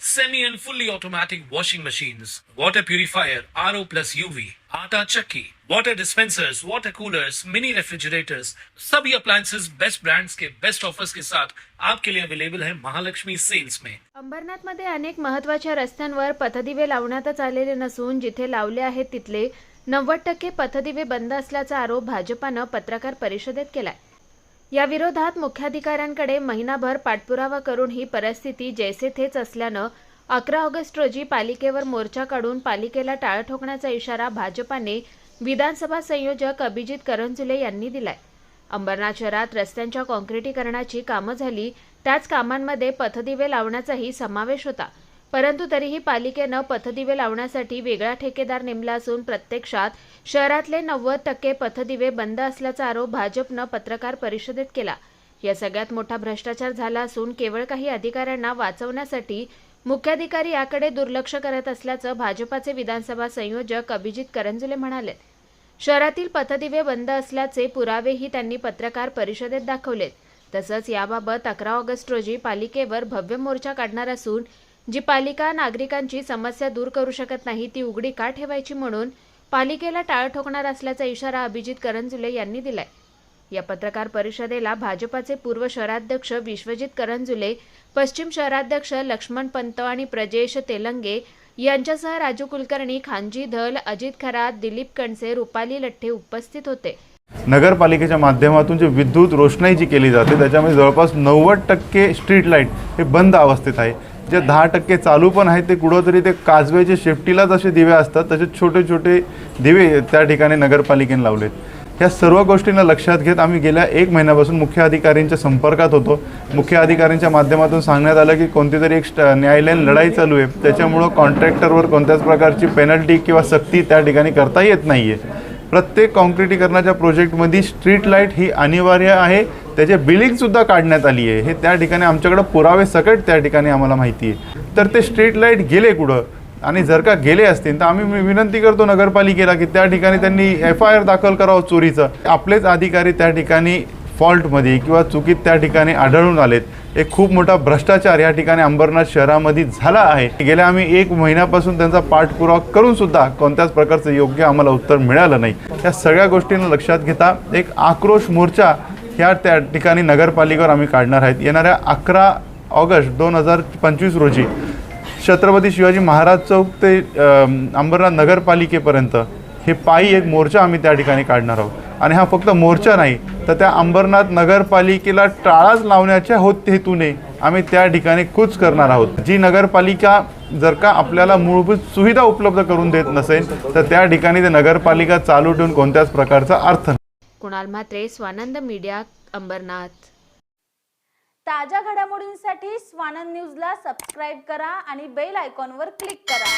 semi and fully automatic washing machines, water purifier, RO plus UV, आटा चक्की, water dispensers, water coolers, mini refrigerators, सभी appliances. Best brands के best offers के साथ आपके लिए अवेलेबल है महालक्ष्मी सेल्स में अंबरनाथमध्ये अनेक महत्त्वाच्या रस्त्यांवर पथदिवे लावण्यातच आलेले नसून जिथे लावले आहेत तिथले नव्वद टक्के पथदिवे बंद असल्याचा आरोप भाजपानं पत्रकार परिषदेत केलाय. या विरोधात मुख्याधिकाऱ्यांकडे महिनाभर पाठपुरावा करून ही परिस्थिती जैसे थेच असल्यानं अकरा ऑगस्ट रोजी पालिकेवर मोर्चा काढून पालिकेला टाळ ठोकण्याचा इशारा भाजपाने विधानसभा संयोजक अभिजित करंजुले यांनी दिलाय. अंबरनाथ शहरात रस्त्यांच्या काँक्रिटीकरणाची कामं झाली त्याच कामांमध्ये पथदिवे लावण्याचाही समावेश होता. परंतु तरीही पालिकेनं पथदिवे लावण्यासाठी वेगळा ठेकेदार नेमला असून प्रत्यक्षात शहरातले नव्वद टक्के पथदिवे बंद असल्याचा आरोप भाजपनं पत्रकार परिषदेत केला. या सगळ्यात मोठा भ्रष्टाचार झाला असून केवळ काही अधिकाऱ्यांना वाचवण्यासाठी मुख्याधिकारी याकडे दुर्लक्ष करत असल्याचं भाजपाचे विधानसभा संयोजक अभिजित करंजुले म्हणाले. शहरातील पथदिवे बंद असल्याचे पुरावेही त्यांनी पत्रकार परिषदेत दाखवलेत. तसंच याबाबत अकरा ऑगस्ट रोजी पालिकेवर भव्य मोर्चा काढणार असून जी पालिका नागरिकांची समस्या दूर करू शकत नाही ती उघडी का ठेवायची म्हणून पालिकेला टाळ ठोकणार असल्याचा इशारा अभिजित करंजुले यांनी दिलाय. या पत्रकार परिषदेला भाजपाचे पूर्व शहराध्यक्ष विश्वजित करंजुले पश्चिम शहराध्यक्ष लक्ष्मण पंत आणि प्रजेश तेलंगे यांच्यासह राजू कुलकर्णी खानजी धल अजित खरात दिलीप कणसे रुपाली लठ्ठे उपस्थित होते. नगरपालिकेच्या माध्यमातून जी विद्युत रोषणाई जी केली जाते त्याच्यामध्ये जवळपास नव्वद टक्के स्ट्रीट लाइट हे बंद अवस्थेत आहे. जे दहा टक्के चालू पण आहेत ते कुठंतरी ते काजवेचे शेफ्टीला जसे दिवे असतात तसे छोटे छोटे दिवे त्या ठिकाणी नगरपालिकेने लावलेत. ह्या सर्व गोष्टींना लक्षात घेत आम्ही गेल्या एक महिन्यापासून मुख्य अधिकाऱ्यांच्या संपर्कात होतो. मुख्य अधिकाऱ्यांच्या माध्यमातून सांगण्यात आलं की कोणती तरी एक न्यायालयीन लढाई चालू आहे. त्याच्यामुळं कॉन्ट्रॅक्टरवर कोणत्याच प्रकारची पेनल्टी किंवा सक्ती त्या ठिकाणी करता येत नाही आहे प्रत्येक कॉन्क्रिटीकरणाच्या प्रोजेक्टमध्ये स्ट्रीट लाइट ही अनिवार्य आहे. त्याचे बिलिंगसुद्धा काढण्यात आली आहे हे त्या ठिकाणी आमच्याकडं पुरावे सकट त्या ठिकाणी आम्हाला माहिती आहे. तर ते स्ट्रीट लाइट गेले कुठं? आणि जर का गेले असतील तर आम्ही विनंती करतो नगरपालिकेला की त्या ठिकाणी त्यांनी एफ आय आर दाखल करावं चोरीचं. आपलेच अधिकारी त्या ठिकाणी फॉल्टमध्ये किंवा चुकीत त्या ठिकाणी आढळून आलेत. एक खूप मोठा भ्रष्टाचार या ठिकाणी अंबरनाथ शहरामध्ये झाला आहे. गेल्या आम्ही एक महिन्यापासून त्यांचा पाठपुरावा करून सुद्धा कोणत्याच प्रकारचं योग्य आम्हाला उत्तर मिळालं नाही. या सगळ्या गोष्टींना लक्षात घेता एक आक्रोश मोर्चा ह्या त्या ठिकाणी नगरपालिकेवर आम्ही काढणार आहेत. येणाऱ्या अकरा ऑगस्ट दोन हजार पंचवीस रोजी छत्रपती शिवाजी महाराज चौक ते अंबरनाथ नगरपालिकेपर्यंत हे पायी एक मोर्चा आम्ही त्या ठिकाणी काढणार आहोत. आणि हा फक्त मोर्चा नाही तर त्या अंबरनाथ नगरपालिकेला टाळाच लावण्याच्या होत हेतूने आम्ही त्या ठिकाणी कूच करणार आहोत. जी नगरपालिका जर का आपल्याला मूलभूत सुविधा उपलब्ध करून देत नसेल तर त्या ठिकाणी ते नगरपालिका चालू ठेवून कोणत्याच प्रकारचा अर्थ नाही. कुणाल म्हात्रे स्वानंद मीडिया अंबरनाथ. ताज्या घडामोडींसाठी स्वानंद न्यूजला सबस्क्राईब करा आणि बेल आयकॉनवर क्लिक करा.